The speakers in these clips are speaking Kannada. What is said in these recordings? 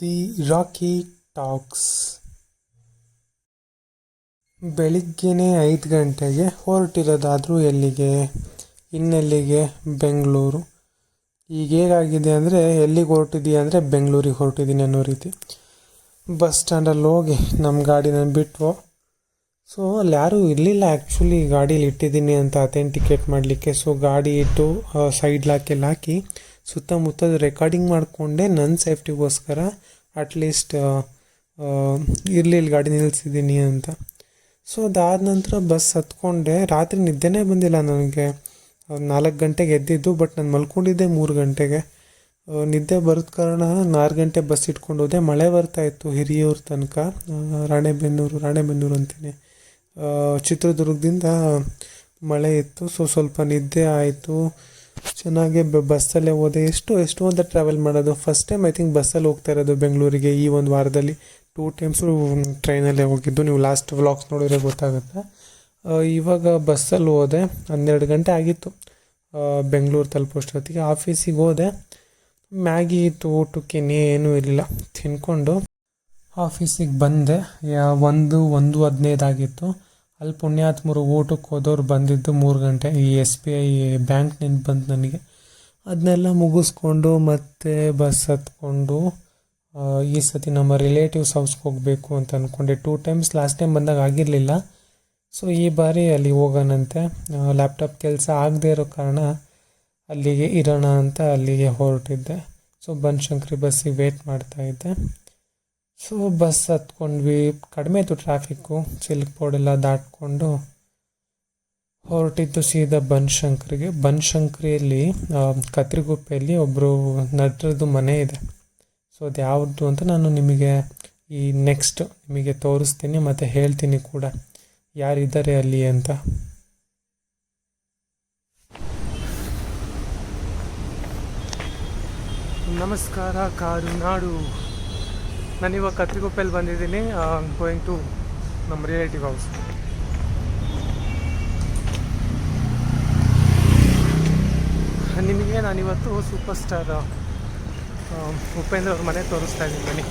The rakhi tax. ಬೆಳಿಗ್ಗೆನೇ ಐದು ಗಂಟೆಗೆ ಹೊರಟಿರೋದಾದರೂ ಎಲ್ಲಿಗೆ? ಇನ್ನೆಲ್ಲಿಗೆ? ಬೆಂಗಳೂರು. ಈಗ ಹೇಗಾಗಿದೆ ಅಂದರೆ, ಎಲ್ಲಿಗೆ ಹೊರಟಿದ್ದೀಯ ಅಂದರೆ ಬೆಂಗಳೂರಿಗೆ ಹೊರಟಿದ್ದೀನಿ ಅನ್ನೋ ರೀತಿ. ಬಸ್ ಸ್ಟ್ಯಾಂಡಲ್ಲಿ ಹೋಗಿ ನಮ್ಮ ಗಾಡಿನ ಬಿಟ್ವು ಸೊ ಅಲ್ಲಿ ಯಾರೂ ಇರಲಿಲ್ಲ ಆ್ಯಕ್ಚುಲಿ ಗಾಡೀಲಿ ಇಟ್ಟಿದ್ದೀನಿ ಅಂತ ಅಥೆಂಟಿಕೇಟ್ ಮಾಡಲಿಕ್ಕೆ. ಸೊ ಗಾಡಿ ಇಟ್ಟು ಸೈಡ್ ಲಾಕೆಲ್ಲ ಹಾಕಿ ಸುತ್ತಮುತ್ತ ರೆಕಾರ್ಡಿಂಗ್ ಮಾಡಿಕೊಂಡೆ. ನನ್ನ ಸೇಫ್ಟಿಗೋಸ್ಕರ ಅಟ್ಲೀಸ್ಟ್ ಇರಲಿ ಇಲ್ಲಿ ಗಾಡಿ ನಿಲ್ಲಿಸಿದ್ದೀನಿ ಅಂತ. ಸೊ ಅದಾದ ನಂತರ ಬಸ್ ಹತ್ಕೊಂಡೆ. ರಾತ್ರಿ ನಿದ್ದೆನೇ ಬಂದಿಲ್ಲ ನನಗೆ. ನಾಲ್ಕು ಗಂಟೆಗೆ ಎದ್ದಿದ್ದು ಬಟ್ ನಾನು ಮಲ್ಕೊಂಡಿದ್ದೆ ಮೂರು ಗಂಟೆಗೆ. ನಿದ್ದೆ ಬರೋದ ಕಾರಣ ನಾಲ್ಕು ಗಂಟೆ ಬಸ್ ಇಟ್ಕೊಂಡು ಹೋದೆ. ಮಳೆ ಬರ್ತಾ ಇತ್ತು ಹಿರಿಯೂರು ತನಕ. ರಾಣೆಬೆನ್ನೂರು ರಾಣೆಬೆನ್ನೂರು ಅಂತೀನಿ. ಚಿತ್ರದುರ್ಗದಿಂದ ಮಳೆ ಇತ್ತು. ಸೊ ಸ್ವಲ್ಪ ನಿದ್ದೆ ಆಯಿತು. ಚೆನ್ನಾಗಿ ಬಸ್ಸಲ್ಲೇ ಹೋದೆ. ಎಷ್ಟು ಎಷ್ಟು ಅಂತ ಟ್ರಾವೆಲ್ ಮಾಡೋದು. ಫಸ್ಟ್ ಟೈಮ್ ಐ ಥಿಂಕ್ ಬಸ್ಸಲ್ಲಿ ಹೋಗ್ತಾ ಇರೋದು ಬೆಂಗಳೂರಿಗೆ. ಈ ಒಂದು ವಾರದಲ್ಲಿ ಟೂ ಟೈಮ್ಸು ಟ್ರೈನಲ್ಲೇ ಹೋಗಿದ್ದು. ನೀವು ಲಾಸ್ಟ್ ವ್ಲಾಗ್ಸ್ ನೋಡಿದ್ರೆ ಗೊತ್ತಾಗುತ್ತೆ. ಇವಾಗ ಬಸ್ಸಲ್ಲಿ ಹೋದೆ. ಹನ್ನೆರಡು ಗಂಟೆ ಆಗಿತ್ತು. ಬೆಂಗಳೂರು ತಲುಪೋಷ್ಟೊತ್ತಿಗೆ ಆಫೀಸಿಗೆ ಹೋದೆ. ಮ್ಯಾಗಿ ಇತ್ತು, ಊಟಕ್ಕೆ ಏನೂ ಇರಲಿಲ್ಲ. ತಿನ್ಕೊಂಡು ಆಫೀಸಿಗೆ ಬಂದೆ. ಒಂದು ಒಂದು ಹದಿನೈದಾಗಿತ್ತು ಅಲ್ಲಿ ಪುಣ್ಯಾತ್ಮರು ಊಟಕ್ಕೆ ಹೋದವ್ರು ಬಂದಿದ್ದು ಮೂರು ಗಂಟೆ. ಈ ಎಸ್ ಬಿ ಐ ಬ್ಯಾಂಕ್ ನೆನ್ಪು ಬಂತು ನನಗೆ. ಅದನ್ನೆಲ್ಲ ಮುಗಿಸ್ಕೊಂಡು ಮತ್ತೆ ಬಸ್ ಹತ್ಕೊಂಡು ಈ ಸತಿ ನಮ್ಮ ರಿಲೇಟಿವ್ಸ್ ಹೌಸ್ಗೆ ಹೋಗಬೇಕು ಅಂತ ಅಂದ್ಕೊಂಡೆ ಟೂ ಟೈಮ್ಸ್ ಲಾಸ್ಟ್ ಟೈಮ್ ಬಂದಾಗ ಆಗಿರಲಿಲ್ಲ. ಸೊ ಈ ಬಾರಿ ಅಲ್ಲಿ ಹೋಗೋಣಂತೆ. ಲ್ಯಾಪ್ಟಾಪ್ ಕೆಲಸ ಆಗದೇ ಇರೋ ಕಾರಣ ಅಲ್ಲಿಗೆ ಇರೋಣ ಅಂತ ಅಲ್ಲಿಗೆ ಹೊರಟಿದ್ದೆ. ಸೊ ಬನಶಂಕರಿ ಬಸ್ಸಿಗೆ ವೇಟ್ ಮಾಡ್ತಾ ಇದ್ದೆ. ಸೊ ಬಸ್ ಹತ್ಕೊಂಡ್ವಿ. ಕಡಿಮೆ ಇತ್ತು ಟ್ರಾಫಿಕ್ಕು ಸಿಲ್ಕ್ ಬೋರ್ಡ್ ಎಲ್ಲ ದಾಟ್ಕೊಂಡು ಹೊರಟಿದ್ದು ಸೀದಾ ಬನಶಂಕರಿಗೆ. ಬನಶಂಕರಿಯಲ್ಲಿ ಕತ್ರಿಗುಪ್ಪೆಯಲ್ಲಿ ಒಬ್ಬರು ನಟರದ್ದು ಮನೆ ಇದೆ. ಸೊ ಅದು ಯಾವುದು ಅಂತ ನಾನು ನಿಮಗೆ ಈ ನೆಕ್ಸ್ಟ್ ನಿಮಗೆ ತೋರಿಸ್ತೀನಿ ಮತ್ತು ಹೇಳ್ತೀನಿ ಕೂಡ. ಯಾರಿದ್ದಾರೆ ಅಲ್ಲಿ ಅಂತ. ನಮಸ್ಕಾರ ಕಾರು ನಾಡು. ನಾನಿವಾಗ ಕತ್ರಿಗುಪ್ಪೆಯಲ್ಲಿ ಬಂದಿದ್ದೀನಿ ಗೋಯಿಂಗ್ ಟು ನಮ್ಮ ರಿಲೇಟಿವ್ ಹೌಸ್ ನಿಮಗೆ ನಾನು ಇವತ್ತು ಸೂಪರ್ ಸ್ಟಾರ್ ಉಪೇಂದ್ರ ಅವ್ರ ಮನೆ ತೋರಿಸ್ತಾ ಇದ್ದೀನಿ, ಬನ್ನಿ.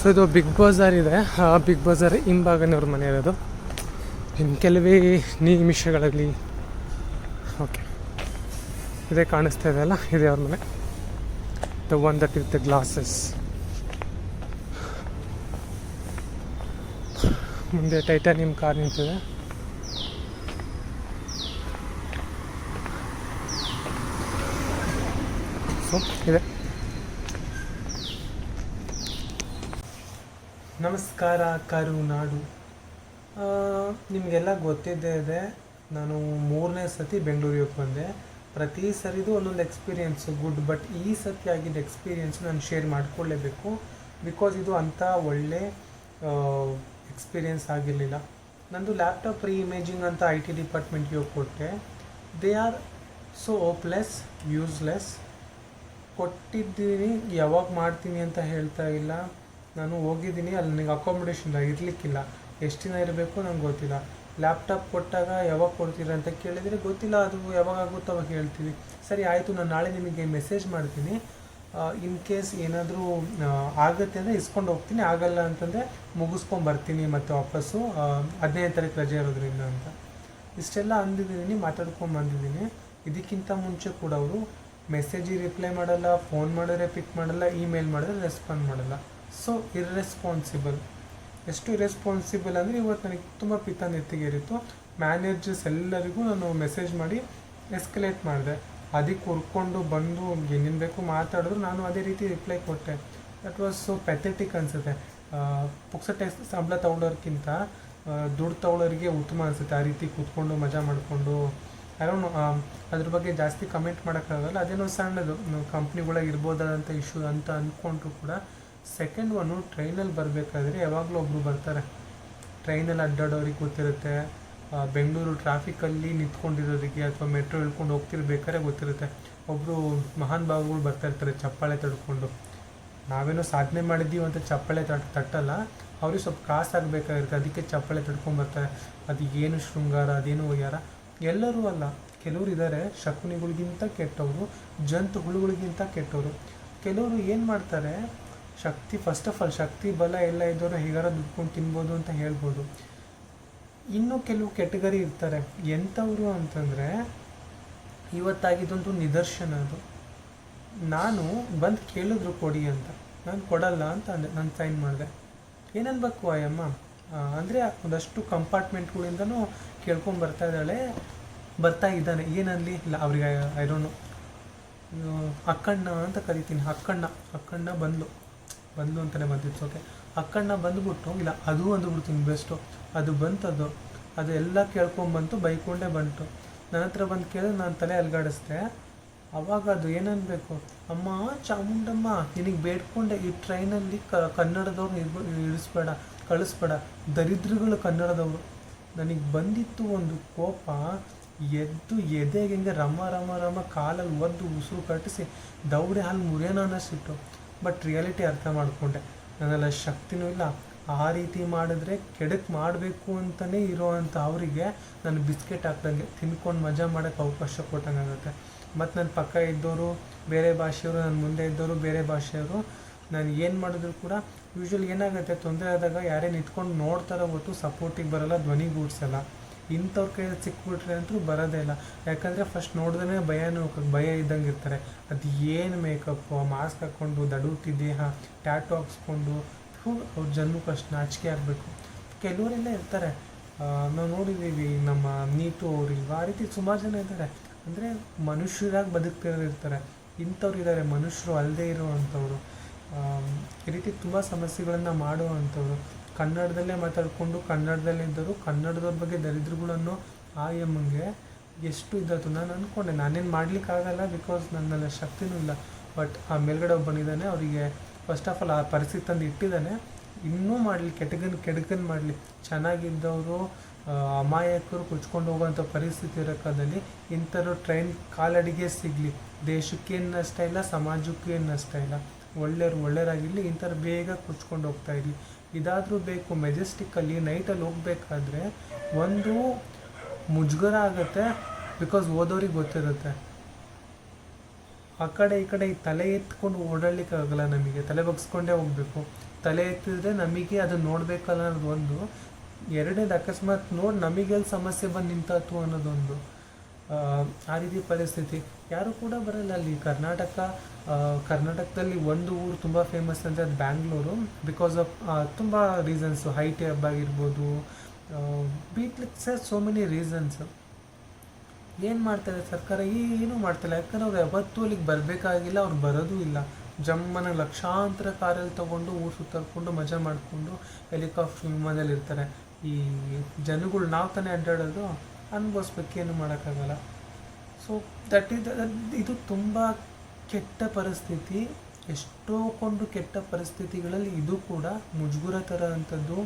ಸೊ ಇದು ಬಿಗ್ ಬಜಾರ್ ಇದೆ. ಆ ಬಿಗ್ ಬಜಾರ್ ಹಿಂಭಾಗನೇ ಅವ್ರ ಮನೆ ಇರೋದು. ಇನ್ನು ಕೆಲವೇ ನಿಮಿಷಗಳಲ್ಲಿ. ಓಕೆ ಇದೇ, ಕಾಣಿಸ್ತಾ ಇದೆ ಅಲ್ಲ? ಇದೆ ಅವ್ರ ಮನೆ the one that with the glasses ಮುಂದೆ ಟೈಟಾನಿಯಂ ಕಾರ್ ನಿಂತಿದೆ. ಸೊ ಇದೆ. ನಮಸ್ಕಾರ ಕರುನಾಡು ನಾಡು. ನಿಮಗೆಲ್ಲ ಗೊತ್ತಿದ್ದೇ ಇದೆ, ನಾನು ಮೂರನೇ ಸತಿ ಬೆಂಗಳೂರಿಗೆ ಬಂದೆ. ಪ್ರತಿ ಸರಿದು ಒಂದೊಂದು ಎಕ್ಸ್ಪೀರಿಯೆನ್ಸು ಗುಡ್ ಬಟ್ ಈ ಸತಿ ಆಗಿದ್ದ ಎಕ್ಸ್ಪೀರಿಯೆನ್ಸ್ ನಾನು ಶೇರ್ ಮಾಡ್ಕೊಳ್ಳೇಬೇಕು ಬಿಕಾಸ್ ಇದು ಅಂಥ ಒಳ್ಳೆ ಎಕ್ಸ್ಪೀರಿಯೆನ್ಸ್ ಆಗಿರಲಿಲ್ಲ. ನಂದು ಲ್ಯಾಪ್ಟಾಪ್ ರೀ ಇಮೇಜಿಂಗ್ ಅಂತ ಐ ಟಿ ಡಿಪಾರ್ಟ್ಮೆಂಟ್ಗೆ ಕೊಟ್ಟೆ they are so hopeless useless ಕೊಟ್ಟಿದ್ದೀನಿ, ಯಾವಾಗ ಮಾಡ್ತೀನಿ ಅಂತ ಹೇಳ್ತಾ ಇಲ್ಲ. ನಾನು ಹೋಗಿದ್ದೀನಿ, ಅಲ್ಲಿ ನನಗೆ ಅಕಾಮಿಡೇಷನ್ ಇರಲಿಕ್ಕಿಲ್ಲ. ಎಷ್ಟು ದಿನ ಇರಬೇಕು ನಂಗೆ ಗೊತ್ತಿಲ್ಲ. ಲ್ಯಾಪ್ಟಾಪ್ ಕೊಟ್ಟಾಗ ಯಾವಾಗ ಕೊಡ್ತೀರಾ ಅಂತ ಕೇಳಿದರೆ ಗೊತ್ತಿಲ್ಲ, ಅದು ಯಾವಾಗ ಆಗುತ್ತೋ ಅವಾಗ ಹೇಳ್ತೀವಿ. ಸರಿ, ಆಯಿತು, ನಾನು ನಾಳೆ ನಿಮಗೆ ಮೆಸೇಜ್ ಮಾಡ್ತೀನಿ. ಇನ್ ಕೇಸ್ ಏನಾದರೂ ಆಗುತ್ತೆ ಅಂದರೆ ಇಸ್ಕೊಂಡು ಹೋಗ್ತೀನಿ. ಆಗಲ್ಲ ಅಂತಂದರೆ ಮುಗಿಸ್ಕೊಂಡು ಬರ್ತೀನಿ ಮತ್ತೆ ವಾಪಸ್ಸು. ಹದಿನೈದು ತಾರೀಕು ರಜೆ ಇರೋದ್ರಿಂದ ಅಂತ. ಇಷ್ಟೆಲ್ಲ ಅಂದಿದ್ದೀನಿ, ಮಾತಾಡ್ಕೊಂಡು ಬಂದಿದ್ದೀನಿ. ಇದಕ್ಕಿಂತ ಮುಂಚೆ ಕೂಡ ಅವರು ಮೆಸೇಜಿಗೆ ರಿಪ್ಲೈ ಮಾಡಲ್ಲ ಫೋನ್ ಮಾಡಿದ್ರೆ ಪಿಕ್ ಮಾಡಲ್ಲ ಇಮೇಲ್ ಮಾಡಿದ್ರೆ ರೆಸ್ಪಾಂಡ್ ಮಾಡಲ್ಲ. ಸೊ ಇರ್ರೆಸ್ಪಾನ್ಸಿಬಲ್ ಎಷ್ಟು ರೆಸ್ಪಾನ್ಸಿಬಲ್ ಅಂದರೆ ಇವತ್ತು ನನಗೆ ತುಂಬ ಪಿತ್ತ ನೆತ್ತಿಗೇರಿತ್ತು ಮ್ಯಾನೇಜರ್ಸ್ ಎಲ್ಲರಿಗೂ ನಾನು ಮೆಸೇಜ್ ಮಾಡಿ ಎಸ್ಕಲೇಟ್ ಮಾಡಿದೆ. ಅದಕ್ಕೆ ಹುರ್ಕೊಂಡು ಬಂದು ಏನೇನು ಬೇಕು ಮಾತಾಡಿದ್ರು ನಾನು ಅದೇ ರೀತಿ ರಿಪ್ಲೈ ಕೊಟ್ಟೆ. ದಟ್ ವಾಸ್ ಸೊ ಪೆಥೆಟಿಕ್ ಅನಿಸುತ್ತೆ. ಪುಕ್ಸಟ್ಟೆ ಸಂಬಳ ತಗೊಳ್ಳೋರ್ಕಿಂತ ದುಡ್ಡು ತಗೊಳ್ಳೋರಿಗೆ ಉತ್ತಮ ಅನಿಸುತ್ತೆ. ಆ ರೀತಿ ಕೂತ್ಕೊಂಡು, ಮಜಾ ಮಾಡಿಕೊಂಡು. ಅರೌಂಡ್ ಅದ್ರ ಬಗ್ಗೆ ಜಾಸ್ತಿ ಕಮೆಂಟ್ ಮಾಡೋಕ್ಕಾಗಲ್ಲ. ಅದೇನೋ ಸಣ್ಣದು ಕಂಪ್ನಿಗಳಿಗೆ ಇರ್ಬೋದಾದಂಥ ಇಶ್ಯೂ ಅಂತ ಅಂದ್ಕೊಂಡ್ರು ಕೂಡ ಸೆಕೆಂಡ್ ಒನ್ನು ಟ್ರೈನಲ್ಲಿ ಬರಬೇಕಾದ್ರೆ ಯಾವಾಗಲೂ ಒಬ್ಬರು ಬರ್ತಾರೆ. ಟ್ರೈನಲ್ಲಿ ಅಡ್ಡಾಡೋರಿಗೆ ಗೊತ್ತಿರುತ್ತೆ ಬೆಂಗಳೂರು ಟ್ರಾಫಿಕಲ್ಲಿ ನಿಂತ್ಕೊಂಡಿರೋರಿಗೆ ಅಥವಾ ಮೆಟ್ರೋ ಇಳ್ಕೊಂಡು ಹೋಗ್ತಿರ್ಬೇಕಾದ್ರೆ ಗೊತ್ತಿರುತ್ತೆ. ಒಬ್ಬರು ಮಹಾನ್ ಭಾವಗಳು ಬರ್ತಾ ಇರ್ತಾರೆ ಚಪ್ಪಾಳೆ ತಡ್ಕೊಂಡು. ನಾವೇನೋ ಸಾಧನೆ ಮಾಡಿದ್ದೀವಿ ಅಂತ ಚಪ್ಪಾಳೆ ತಟ್ ತಟ್ಟಲ್ಲ, ಅವ್ರಿಗೆ ಸ್ವಲ್ಪ ಕಾಸು ಆಗಬೇಕಾಗಿರುತ್ತೆ. ಅದಕ್ಕೆ ಚಪ್ಪಾಳೆ ತಡ್ಕೊಂಡ್ಬರ್ತಾರೆ ಅದು ಏನು ಶೃಂಗಾರ, ಅದೇನು ಒಯ್ಯಾರ ಎಲ್ಲರೂ ಅಲ್ಲ, ಕೆಲವರು ಇದ್ದಾರೆ ಶಕುನಿಗಳಿಗಿಂತ ಕೆಟ್ಟವರು ಜಂತು ಹುಳುಗಳಿಗಿಂತ ಕೆಟ್ಟವರು. ಕೆಲವರು ಏನು ಮಾಡ್ತಾರೆ ಶಕ್ತಿ ಫಸ್ಟ್ ಆಫ್ ಆಲ್ ಶಕ್ತಿ, ಬಲ ಎಲ್ಲ ಇದ್ದವರು ಹೇಗಾರ ದುಡ್ಕೊಂಡು ತಿನ್ಬೋದು ಅಂತ ಹೇಳ್ಬೋದು. ಇನ್ನು ಕೆಲವು ಕೆಟಗರಿ ಇರ್ತಾರೆ. ಎಂಥವ್ರು ಅಂತಂದರೆ ಇವತ್ತಾಗಿದ್ದೊಂದು ನಿದರ್ಶನ ಅದು. ನಾನು ಬಂದು ಕೇಳಿದ್ರು ಕೊಡಿ ಅಂತ. ನಾನು ಕೊಡಲ್ಲ ಅಂತ ಅಂದೆ. ನಾನು ಸೈನ್ ಮಾಡಿದೆ. ಏನನ್ಬೇಕು ಅಯ್ಯಮ್ಮ ಅಂದರೆ ಒಂದಷ್ಟು ಕಂಪಾರ್ಟ್ಮೆಂಟ್ಗಳಿಂದನೂ ಕೇಳ್ಕೊಂಡು ಬರ್ತಾ ಇದ್ದಾಳೆ. ಬರ್ತಾ ಇದ್ದಾನೆ. ಏನನ್ಲಿ ಇಲ್ಲ, ಅವ್ರಿಗೆ ಐರೋನು ಅಕ್ಕಣ್ಣ ಅಂತ ಕರಿತೀನಿ. ಅಕ್ಕಣ್ಣ. ಅಕ್ಕಣ್ಣ ಬಂದ್ಲು. ಬಂದ್ಲು ಅಂತಲೇ ಓಕೆ ಅಕ್ಕಣ್ಣ ಬಂದುಬಿಟ್ಟು, ಇಲ್ಲ, ಅದು ಅಂದ್ಬಿಡ್ತೀನಿ ಬೆಸ್ಟು ಅದು ಬಂತದು, ಅದು ಎಲ್ಲ ಕೇಳ್ಕೊಂಬಂತು ಬೈಕೊಂಡೇ ಬಂತು. ನನ್ನ ಹತ್ರ ಬಂದು ಕೇಳಿದ್ರೆ ನಾನು ತಲೆ ಅಲ್ಗಾಡಿಸ್ದೆ. ಅವಾಗ ಅದು ಏನನ್ಬೇಕು? ಅಮ್ಮ, ಚಾಮುಂಡಮ್ಮ, ನಿನಗೆ ಬೇಡ್ಕೊಂಡೆ ಈ ಟ್ರೈನಲ್ಲಿ ಕ ಕನ್ನಡದವ್ರು ಇಳಿಸ್ಬೇಡ, ಕಳಿಸ್ಬೇಡ. ದರಿದ್ರಗಳು ಕನ್ನಡದವರು. ನನಗೆ ಬಂದಿತ್ತು ಒಂದು ಕೋಪ, ಎದ್ದು ಎದೆಗೆ ಹಿಂಗೆ ರಮ ರಮ ರಮ ಕಾಲಲ್ಲಿ ಒದ್ದು ಉಸಿರು ಕಟ್ಟಿಸಿ, ದೌಡೆ ಹಾಲು ಮುರಿಯೋಣ ಅನ್ನಿಸ್ತಿತ್ತು ಬಟ್ ರಿಯಾಲಿಟಿ ಅರ್ಥ ಮಾಡಿಕೊಂಡೆ. ನನ್ನೆಲ್ಲ ಶಕ್ತಿನೂ ಇಲ್ಲ. ಆ ರೀತಿ ಮಾಡಿದ್ರೆ ಕೆಡಕ್ ಮಾಡಬೇಕು ಅಂತಲೇ ಇರೋವಂಥ ಅವರಿಗೆ ನಾನು ಬಿಸ್ಕೆಟ್ ಹಾಕ್ದಂಗೆ ತಿನ್ಕೊಂಡು ಮಜಾ ಮಾಡೋಕ್ಕೆ ಅವಕಾಶ ಕೊಟ್ಟಂಗಾಗುತ್ತೆ ಮತ್ತು ನನ್ನ ಪಕ್ಕ ಇದ್ದವರು ಬೇರೆ ಭಾಷೆಯವರು ನನ್ನ ಮುಂದೆ ಇದ್ದವರು ಬೇರೆ ಭಾಷೆಯವರು, ನಾನು ಏನು ಮಾಡಿದ್ರು ಕೂಡ ಯೂಶ್ವಲಿ ಏನಾಗುತ್ತೆ, ತೊಂದರೆ ಆದಾಗ ಯಾರೇ ನಿಂತ್ಕೊಂಡು ನೋಡ್ತಾರೋ ಹೊತ್ತು ಸಪೋರ್ಟಿಗೆ ಬರೋಲ್ಲ ಧ್ವನಿಗೂಡ್ಸಲ್ಲ ಇಂಥವ್ರ ಕೈಯಲ್ಲಿ ಸಿಕ್ಬಿಟ್ರೆ ಅಂತೂ ಬರೋದೇ ಇಲ್ಲ. ಯಾಕಂದರೆ ಫಸ್ಟ್ ನೋಡಿದ್ರೆ ಭಯನೂ ಭಯ ಇದ್ದಂಗೆ ಇರ್ತಾರೆ. ಅದು ಏನು ಮೇಕಪ್ಪು ಮಾಸ್ಕ್ ಹಾಕ್ಕೊಂಡು, ದಡೂತಿ ದೇಹ ಟ್ಯಾಟು ಹಾಕ್ಸ್ಕೊಂಡು ಅವ್ರ ಜನ್ಮಕ್ಕೆ ಅಷ್ಟು ನಾಚಿಕೆ ಆಗಬೇಕು. ಕೆಲವರೆಲ್ಲ ಇರ್ತಾರೆ. ನಾವು ನೋಡಿದ್ದೀವಿ ನಮ್ಮ ನೀತು ಅವರಿಲ್ವ, ಆ ರೀತಿ ಸುಮಾರು ಜನ ಇದ್ದಾರೆ. ಅಂದರೆ ಮನುಷ್ಯರಾಗಿ ಬದುಕ್ತಿರೋರು ಇರ್ತಾರೆ. ಇಂಥವ್ರು ಇದ್ದಾರೆ ಮನುಷ್ಯರು ಅಲ್ಲದೆ ಇರುವಂಥವ್ರು ಈ ರೀತಿ ತುಂಬ ಸಮಸ್ಯೆಗಳನ್ನು ಮಾಡುವಂಥವ್ರು. ಕನ್ನಡದಲ್ಲೇ ಮಾತಾಡಿಕೊಂಡು ಕನ್ನಡದಲ್ಲೇ ಇದ್ದರು ಕನ್ನಡದವ್ರ ಬಗ್ಗೆ ದರಿದ್ರಗಳನ್ನು ಆ ಎಮ್ಮಂಗೆ ಎಷ್ಟು ಇದ್ದಾಯ್ತು ನಾನು ಅಂದ್ಕೊಂಡೆ ನಾನೇನು ಮಾಡ್ಲಿಕ್ಕಾಗಲ್ಲ ಬಿಕಾಸ್ ನನ್ನಲ್ಲಿ ಶಕ್ತಿನೂ ಇಲ್ಲ. ಬಟ್ ಆ ಮೇಲ್ಗಡೆ ಬಂದಿದ್ದಾನೆ, ಅವರಿಗೆ ಫಸ್ಟ್ ಆಫ್ ಆಲ್ ಆ ಪರಿಸ್ಥಿತಿ ತಂದು ಇಟ್ಟಿದ್ದಾನೆ. ಇನ್ನೂ ಮಾಡಲಿ, ಕೆಟಗನ್, ಕೆಡಗನ್ ಮಾಡಲಿ. ಚೆನ್ನಾಗಿದ್ದವರು ಅಮಾಯಕರು ಕುಚ್ಕೊಂಡು ಹೋಗುವಂಥ ಪರಿಸ್ಥಿತಿ ಇರೋ ಕಾಲದಲ್ಲಿ ಇಂಥವ್ರು ಟ್ರೈನ್ ಕಾಲಡಿಗೆ ಸಿಗಲಿ. ದೇಶಕ್ಕೇನು ನಷ್ಟ ಇಲ್ಲ ಸಮಾಜಕ್ಕೇನು ನಷ್ಟ ಇಲ್ಲ. ಒಳ್ಳೆಯವ್ರು ಒಳ್ಳೆಯರಾಗಿರಲಿ, ಇಂಥವ್ರು ಬೇಗ ಕುಚ್ಕೊಂಡು ಹೋಗ್ತಾ ಇರಲಿ. ಇದಾದರೂ ಬೇಕು ಮೆಜೆಸ್ಟಿಕ್ಕಲ್ಲಿ ನೈಟಲ್ಲಿ ಹೋಗ್ಬೇಕಾದ್ರೆ ಒಂದು ಮುಜುಗರ ಆಗುತ್ತೆ ಬಿಕಾಸ್ ಓದೋರಿಗೆ ಗೊತ್ತಿರುತ್ತೆ. ಆ ಕಡೆ ಈ ಕಡೆ ತಲೆ ಎತ್ಕೊಂಡು ಓಡಾಡ್ಲಿಕ್ಕೆ ಆಗಲ್ಲ ನಮಗೆ, ತಲೆ ಬಗ್ಸ್ಕೊಂಡೇ ಹೋಗ್ಬೇಕು. ತಲೆ ಎತ್ತಿದ್ರೆ ನಮಗೆ ಅದು ನೋಡಬೇಕಲ್ಲ ಅನ್ನೋದು ಒಂದು ಎರಡನೇದು ಅಕಸ್ಮಾತ್ ನೋಡಿ ನಮಗೆಲ್ಲಿ ಸಮಸ್ಯೆ ಬಂದು ನಿಂತಾತು ಅನ್ನೋದೊಂದು. ಆ, ರೀತಿ ಪರಿಸ್ಥಿತಿ. ಯಾರು ಕೂಡ ಬರಲ್ಲ ಅಲ್ಲಿ. ಕರ್ನಾಟಕ ಕರ್ನಾಟಕದಲ್ಲಿ ಒಂದು ಊರು ತುಂಬ ಫೇಮಸ್ ಅಂದರೆ ಅದು ಬ್ಯಾಂಗ್ಳೂರು ಬಿಕಾಸ್ ಆಫ್ ತುಂಬ ರೀಸನ್ಸು ಹೈಟ್ ಹಬ್ ಆಗಿರ್ಬೋದು ಬೀಟ್ಲಿಕ್ಸ್ ಸೋ ಮೆನಿ ರೀಸನ್ಸ್ ಏನು ಮಾಡ್ತಾರೆ? ಸರ್ಕಾರ ಏನು ಮಾಡ್ತಿಲ್ಲ. ಯಾಕಂದ್ರೆ ಅವ್ರು ಯಾವತ್ತೂ ಅಲ್ಲಿಗೆ ಬರಬೇಕಾಗಿಲ್ಲ ಅವ್ರು ಬರೋದೂ ಇಲ್ಲ. ಜಮ್ಮನ ಲಕ್ಷಾಂತರ ಕಾರಲ್ಲಿ ತೊಗೊಂಡು ಊರು ಸುತ್ತಾಕೊಂಡು ಮಜಾ ಮಾಡಿಕೊಂಡು ಹೆಲಿಕಾಪ್ಟರ್ ವಿಮಾನದಲ್ಲಿ ಇರ್ತಾರೆ ಈ ಜನಗಳು ನಾವು ತಾನೇ ಅಡ್ಡಾಡೋದು. ಅನುಭವಿಸ್ಬೇಕೇನು ಮಾಡೋಕ್ಕಾಗಲ್ಲ. ಸೊ ದಟ್ ಇದು ಇದು ತುಂಬ ಕೆಟ್ಟ ಪರಿಸ್ಥಿತಿ. ಎಷ್ಟೋ ಕೊಂಡು ಕೆಟ್ಟ ಪರಿಸ್ಥಿತಿಗಳಲ್ಲಿ ಇದು ಕೂಡ ಮುಜುಗುರ ಥರ ಅಂಥದ್ದು,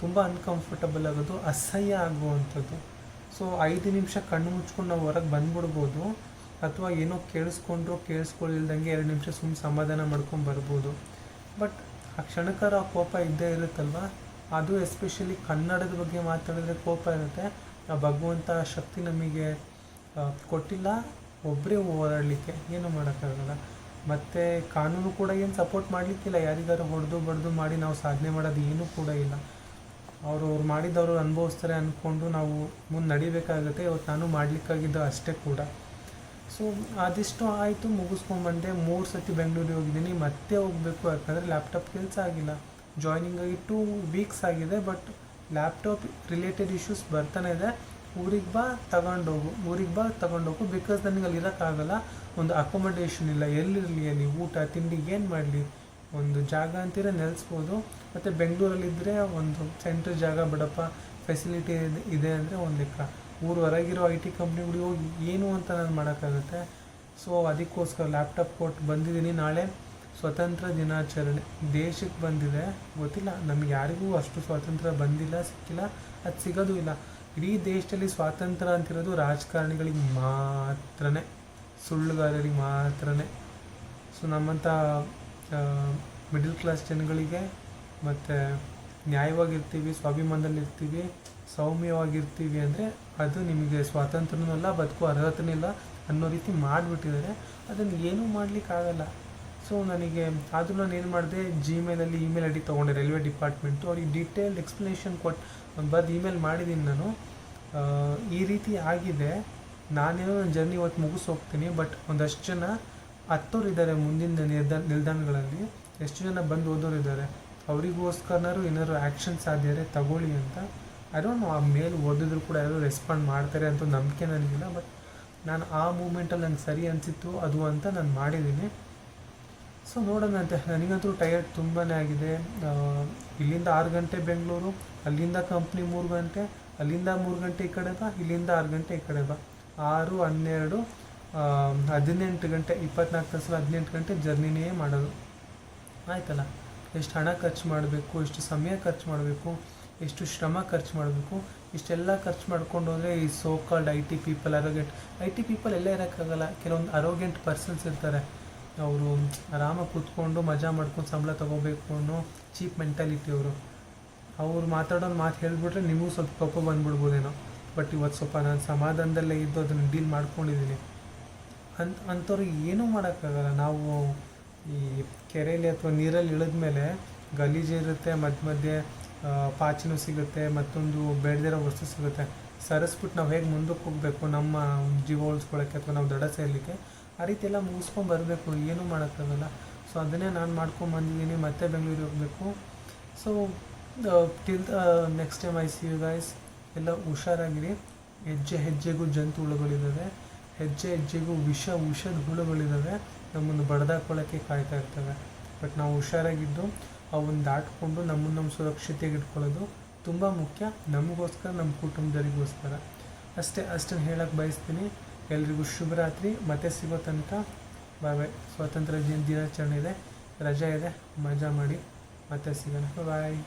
ತುಂಬ ಅನ್ಕಂಫರ್ಟಬಲ್ ಆಗೋದು, ಅಸಹ್ಯ ಆಗುವಂಥದ್ದು. ಸೊ ಐದು ನಿಮಿಷ ಕಣ್ಣು ಮುಚ್ಕೊಂಡು ನಾವು ಹೊರಗೆ ಬಂದ್ಬಿಡ್ಬೋದು, ಅಥವಾ ಏನೋ ಕೇಳಿಸ್ಕೊಂಡ್ರು ಕೇಳಿಸ್ಕೊಳ್ಳಿಲ್ದಂಗೆ ಎರಡು ನಿಮಿಷ ಸುಮ್ಮನೆ ಸಮಾಧಾನ ಮಾಡ್ಕೊಂಡು ಬರ್ಬೋದು. ಬಟ್ ಆ ಕ್ಷಣಕರ ಕೋಪ ಇದ್ದೇ ಇರುತ್ತಲ್ವ? ಅದು ಎಸ್ಪೆಷಲಿ ಕನ್ನಡದ ಬಗ್ಗೆ ಮಾತಾಡಿದ್ರೆ ಕೋಪ ಇರುತ್ತೆ. ಭಗವಂತ ಶಕ್ತಿ ನಮಗೆ ಕೊಟ್ಟಿಲ್ಲ ಒಬ್ಬರೇ ಓಡಾಡಲಿಕ್ಕೆ ಏನು ಮಾಡೋಕ್ಕಾಗಲ್ಲ. ಮತ್ತು ಕಾನೂನು ಕೂಡ ಏನು ಸಪೋರ್ಟ್ ಮಾಡಲಿಕ್ಕಿಲ್ಲ. ಯಾರಿಗಾರು ಹೊಡೆದು ಬಡ್ದು ಮಾಡಿ ನಾವು ಸಾಧನೆ ಮಾಡೋದು ಏನೂ ಕೂಡ ಇಲ್ಲ. ಅವರು, ಅವ್ರು ಮಾಡಿದವರು ಅನುಭವಿಸ್ತಾರೆ ಅಂದ್ಕೊಂಡು ನಾವು ಮುಂದೆ ನಡಿಬೇಕಾಗುತ್ತೆ. ಇವತ್ತು ನಾನು ಮಾಡಲಿಕ್ಕಾಗಿದ್ದು ಅಷ್ಟೇ ಕೂಡ. ಸೊ ಅದಿಷ್ಟು ಆಯಿತು ಮುಗಿಸ್ಕೊಂಡ್ಬಂದೆ ಮೂರು ಸತಿ ಬೆಂಗಳೂರಿಗೆ ಹೋಗಿದ್ದೀನಿ. ಮತ್ತೆ ಹೋಗಬೇಕು, ಯಾಕಂದರೆ ಲ್ಯಾಪ್ಟಾಪ್ ಕೆಲಸ ಆಗಿಲ್ಲ. ಜಾಯ್ನಿಂಗಾಗಿ ಟೂ ವೀಕ್ಸ್ ಆಗಿದೆ ಬಟ್ ಲ್ಯಾಪ್ಟಾಪ್ ರಿಲೇಟೆಡ್ ಇಶ್ಯೂಸ್ ಬರ್ತಾನೆ ಇದೆ. ಊರಿಗೆ ಬಾ, ತಗೊಂಡೋಗು. ಊರಿಗೆ ಬಾ, ತಗೊಂಡೋಗು. ಬಿಕಾಸ್ ನನಗೆ ಅಲ್ಲಿ ಇರೋಕ್ಕಾಗಲ್ಲ ಒಂದು ಅಕೊಮಡೇಷನ್ ಇಲ್ಲ. ಎಲ್ಲಿರಲಿ ಅಲ್ಲಿ ಊಟ, ತಿಂಡಿ ಏನು ಮಾಡಲಿ? ಒಂದು ಜಾಗ ಅಂತೀರ ನೆಲೆಸ್ಬೋದು. ಮತ್ತು ಬೆಂಗಳೂರಲ್ಲಿದ್ದರೆ ಒಂದು ಸೆಂಟ್ರ್ ಜಾಗ ಬಿಡಪ್ಪ. ಫೆಸಿಲಿಟಿ ಇದೆ ಅಂದರೆ ಒಂದು ಲೆಕ್ಕ. ಊರು ಹೊರಗಿರೋ ಐ ಟಿ ಕಂಪ್ನಿಗಳಿಗೆ ಹೋಗಿ ಏನು ಅಂತ ನಾನು ಮಾಡೋಕ್ಕಾಗುತ್ತೆ? ಸೊ ಅದಕ್ಕೋಸ್ಕರ ಲ್ಯಾಪ್ಟಾಪ್ ಕೊಟ್ಟು ಬಂದಿದ್ದೀನಿ ನಾಳೆ. ಸ್ವತಂತ್ರ ದಿನಾಚರಣೆ. ದೇಶಕ್ಕೆ ಬಂದಿದೆ, ಗೊತ್ತಿಲ್ಲ. ನಮ್ಗೆ ಯಾರಿಗೂ ಅಷ್ಟು ಸ್ವಾತಂತ್ರ್ಯ ಬಂದಿಲ್ಲ, ಸಿಕ್ಕಿಲ್ಲ, ಅದು ಸಿಗೋದು ಇಲ್ಲ. ಇಡೀ ದೇಶದಲ್ಲಿ ಸ್ವಾತಂತ್ರ್ಯ ಅಂತಿರೋದು ರಾಜಕಾರಣಿಗಳಿಗೆ ಮಾತ್ರನೇ, ಸುಳ್ಳುಗಾರರಿಗೆ ಮಾತ್ರನೇ. ಸೊ ನಮ್ಮಂಥ ಮಿಡಲ್ ಕ್ಲಾಸ್ ಜನಗಳಿಗೆ ಮತ್ತು ನ್ಯಾಯವಾಗಿರ್ತೀವಿ, ಸ್ವಾಭಿಮಾನದಲ್ಲಿರ್ತೀವಿ, ಸೌಮ್ಯವಾಗಿರ್ತೀವಿ ಅಂದರೆ ಅದು ನಿಮಗೆ ಸ್ವಾತಂತ್ರ್ಯನೂ ಅಲ್ಲ ಬದುಕು ಅರ್ಹತೆನೂ ಇಲ್ಲ ಅನ್ನೋ ರೀತಿ ಮಾಡಿಬಿಟ್ಟಿದ್ದಾರೆ. ಅದನ್ನು ಏನೂ ಮಾಡಲಿಕ್ಕಾಗಲ್ಲ. ಸೊ ನನಗೆ ಆದರೂ ನಾನು ಏನು ಮಾಡಿದೆ ಜಿಮೇಲಲ್ಲಿ ಇಮೇಲ್ ಐ ಡಿ ತೊಗೊಂಡೆ ರೈಲ್ವೆ ಡಿಪಾರ್ಟ್ಮೆಂಟು ಅವ್ರಿಗೆ ಡೀಟೇಲ್ಡ್ ಎಕ್ಸ್ಪ್ಲನೇಷನ್ ಕೊಟ್ಟು ಒಂದು ಇಮೇಲ್ ಮಾಡಿದ್ದೀನಿ ನಾನು. ಈ ರೀತಿ ಆಗಿದೆ. ನಾನೇನೋ ನನ್ನ ಜರ್ನಿ ಇವತ್ತು ಮುಗಿಸ್ ಹೋಗ್ತೀನಿ ಬಟ್ ಒಂದಷ್ಟು ಜನ ಹತ್ತೋರು ಇದ್ದಾರೆ ಮುಂದಿನ ನಿರ್ಧಾರ ನಿಲ್ದಾಣಗಳಲ್ಲಿ. ಎಷ್ಟು ಜನ ಬಂದು ಓದೋರು ಇದ್ದಾರೆ ಅವರಿಗೋಸ್ಕರನಾರು ಏನಾದ್ರು ಆ್ಯಕ್ಷನ್ ಆದರೆ ತಗೊಳ್ಳಿ ಅಂತ. ಐ ಡೋಂಟ್ ನೋ ಆ ಮೇಲ್ ಓದಿದ್ರು ಕೂಡ ಯಾರು ರೆಸ್ಪಾಂಡ್ ಮಾಡ್ತಾರೆ ಅಂತ ನಂಬಿಕೆ ನನಗಿಲ್ಲ ಬಟ್ ನಾನು ಆ ಮೂಮೆಂಟಲ್ಲಿ ನಂಗೆ ಸರಿ ಅನಿಸಿತ್ತು, ಅದು ಅಂತ ನಾನು ಮಾಡಿದ್ದೀನಿ ಸೊ ನೋಡೋಣಂತೆ ನನಗಂತೂ ಟಯರ್ಡ್ ತುಂಬಾ ಆಗಿದೆ. ಇಲ್ಲಿಂದ ಆರು ಗಂಟೆ ಬೆಂಗಳೂರು, ಅಲ್ಲಿಂದ ಕಂಪ್ನಿ ಮೂರು ಗಂಟೆ, ಅಲ್ಲಿಂದ ಮೂರು ಗಂಟೆ ಈ ಕಡೆ ಬಾ, ಇಲ್ಲಿಂದ ಆರು ಗಂಟೆ ಈ ಕಡೆ ಬಾ. ಆರು, ಹನ್ನೆರಡು ಹದಿನೆಂಟು ಗಂಟೆ, ಇಪ್ಪತ್ನಾಲ್ಕು ತಾಸು ಹದಿನೆಂಟು ಗಂಟೆ ಜರ್ನಿನೇ ಮಾಡೋದು. ಆಯ್ತಲ್ಲ? ಎಷ್ಟು ಹಣ ಖರ್ಚು ಮಾಡಬೇಕು, ಎಷ್ಟು ಸಮಯ ಖರ್ಚು ಮಾಡಬೇಕು, ಎಷ್ಟು ಶ್ರಮ ಖರ್ಚು ಮಾಡಬೇಕು, ಇಷ್ಟೆಲ್ಲ ಖರ್ಚು ಮಾಡ್ಕೊಂಡು ಹೋದರೆ ಈ so called I T people arrogant I T people ಎಲ್ಲ ಇರೋಕ್ಕಾಗಲ್ಲ. ಕೆಲವೊಂದು ಅರೋಗೆಂಟ್ ಪರ್ಸನ್ಸ್ ಇರ್ತಾರೆ. ಅವರು ಆರಾಮಾಗಿ ಕೂತ್ಕೊಂಡು ಮಜಾ ಮಾಡ್ಕೊಂಡು ಸಂಬಳ ತೊಗೋಬೇಕು ಅನ್ನೋ ಚೀಪ್ ಮೆಂಟಾಲಿಟಿ ಅವರು. ಅವ್ರು ಮಾತಾಡೋದು ಮಾತು ಹೇಳಿಬಿಟ್ರೆ ನಿಮಗೂ ಸ್ವಲ್ಪ ಕೋಪ ಬಂದ್ಬಿಡ್ಬೋದೇನೋ. ಬಟ್ ಇವತ್ತು ಸ್ವಲ್ಪ ನಾನು ಸಮಾಧಾನದಲ್ಲೇ ಇದ್ದು ಅದನ್ನು ಡೀಲ್ ಮಾಡ್ಕೊಂಡಿದ್ದೀನಿ. ಅಂತ ಅಂಥವ್ರಿಗೆ ಏನೂ ಮಾಡೋಕ್ಕಾಗಲ್ಲ. ನಾವು ಈ ಕೆರೆಯಲ್ಲಿ ಅಥವಾ ನೀರಲ್ಲಿ ಇಳಿದ್ಮೇಲೆ ಗಲೀಜು ಇರುತ್ತೆ, ಮಧ್ಯ ಮಧ್ಯೆ ಪಾಚಿನೂ ಸಿಗುತ್ತೆ, ಮತ್ತೊಂದು ಬೇಡದಿರೋ ವಸ್ತು ಸಿಗುತ್ತೆ. ಸರಿಸ್ಬಿಟ್ಟು ನಾವು ಹೇಗೆ ಮುಂದಕ್ಕೆ ಹೋಗಬೇಕು ನಮ್ಮ ಜೀವ ಉಳಿಸ್ಕೊಳ್ಳೋಕ್ಕೆ ಅಥವಾ ನಾವು ದಡ ಸೇರಲಿಕ್ಕೆ ಆ ರೀತಿ ಎಲ್ಲ ಮುಗಿಸ್ಕೊಂಡು ಬರಬೇಕು, ಏನೂ ಮಾಡೋಕ್ಕಾಗಲ್ಲ. ಸೊ ಅದನ್ನೇ ನಾನು ಮಾಡ್ಕೊಂಡು ಬಂದಿದ್ದೀನಿ, ಮತ್ತೆ ಬೆಂಗಳೂರಿಗೆ ಹೋಗಬೇಕು. So till next time I see you guys ಎಲ್ಲ ಹುಷಾರಾಗಿರಿ. ಹೆಜ್ಜೆ ಹೆಜ್ಜೆಗೂ ಜಂತು ಹುಳುಗಳಿದ್ದಾವೆ. ಹೆಜ್ಜೆ ಹೆಜ್ಜೆಗೂ ವಿಷ ವಿಷದ ಹುಳುಗಳಿದ್ದಾವೆ. ನಮ್ಮನ್ನು ಬಡ್ದಾಕೊಳ್ಳೋಕ್ಕೆ ಕಾಯ್ತಾ ಇರ್ತವೆ. ಬಟ್ ನಾವು ಹುಷಾರಾಗಿದ್ದು, ಅವನ್ನ ದಾಟ್ಕೊಂಡು ನಮ್ಮನ್ನು ನಮ್ಮ ಸುರಕ್ಷತೆಗೆ ಇಟ್ಕೊಳ್ಳೋದು ತುಂಬ ಮುಖ್ಯ. ನಮಗೋಸ್ಕರ, ನಮ್ಮ ಕುಟುಂಬದವರಿಗೋಸ್ಕರ. ಅಷ್ಟೇ, ಅಷ್ಟನ್ನು ಹೇಳೋಕ್ಕೆ ಬಯಸ್ತೀನಿ. ಎಲ್ರಿಗೂ ಶುಭರಾತ್ರಿ ಮತ್ತೆ ಸಿಗೋ ತನಕ ಬಾಯ್ ಸ್ವಾತಂತ್ರ್ಯ ದಿನ ದಿನಾಚರಣೆ ಇದೆ. ರಜೆ ಇದೆ. ಮಜಾ ಮಾಡಿ. ಮತ್ತೆ ಸಿಗೋಣ. ಬಾಯ್